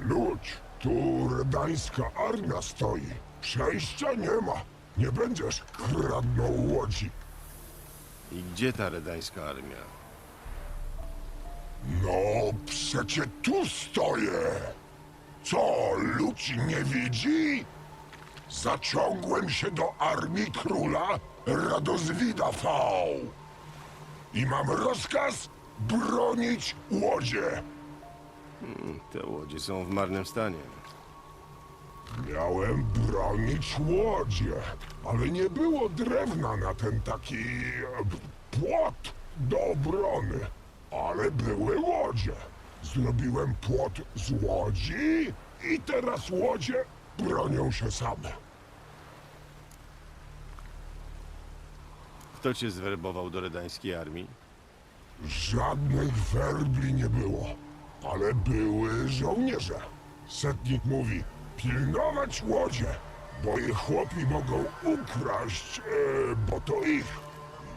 Ludź, tu redańska armia stoi. Przejścia nie ma. Nie będziesz kradnął łodzi. I gdzie ta redańska armia? No, przecie tu stoję. Co, ludzi nie widzi? Zaciągłem się do armii króla Radozwida V. I mam rozkaz bronić łodzie. Te łodzie są w marnym stanie. Miałem bronić łodzie, ale nie było drewna na ten taki e, płot do obrony. Ale były łodzie. Zrobiłem płot z łodzi i teraz łodzie bronią się same. Kto cię zwerbował do redańskiej armii? Żadnych werbli nie było, ale były żołnierze. Setnik mówi, pilnować łodzie, bo ich chłopi mogą ukraść, e, bo to ich.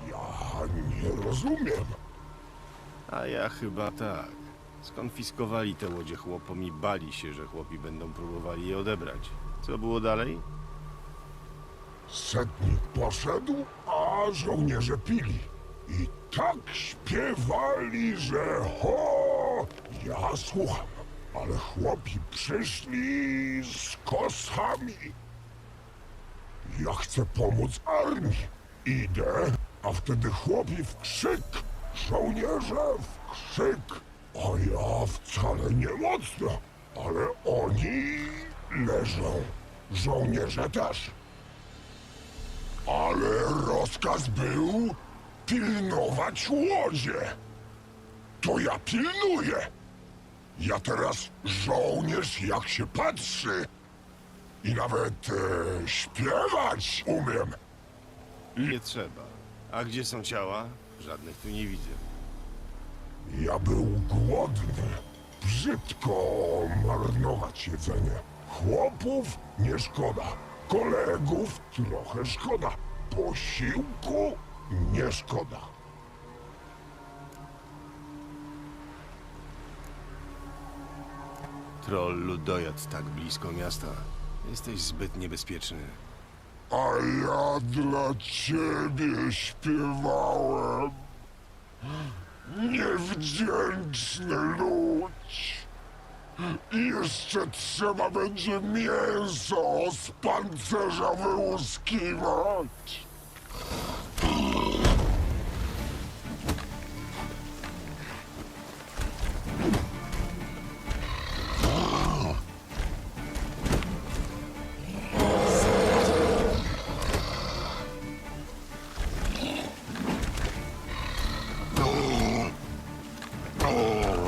Ja nie rozumiem. A ja chyba tak. Skonfiskowali te łodzie chłopom i bali się, że chłopi będą próbowali je odebrać. Co było dalej? Setnik poszedł, a żołnierze pili. I tak śpiewali, że ho! Ja słucham, ale chłopi przyszli z kosami. Ja chcę pomóc armii. Idę, a wtedy chłopi w krzyk, żołnierze w krzyk. Ja wcale nie mocno, ale oni leżą. Żołnierze też. Ale rozkaz był pilnować łodzie. To ja pilnuję. Ja teraz żołnierz jak się patrzy. I nawet e, śpiewać umiem. Nie trzeba. A gdzie są ciała? Żadnych tu nie widzę. Ja był głodny. Brzydko marnować jedzenie. Chłopów nie szkoda. Kolegów trochę szkoda. Posiłku nie szkoda. Troll ludojad tak blisko miasta. Jesteś zbyt niebezpieczny. A ja dla ciebie śpiewałem. Niewdzięczny ludź. Jeszcze trzeba będzie mięso z pancerza wyłuskiwać. Show!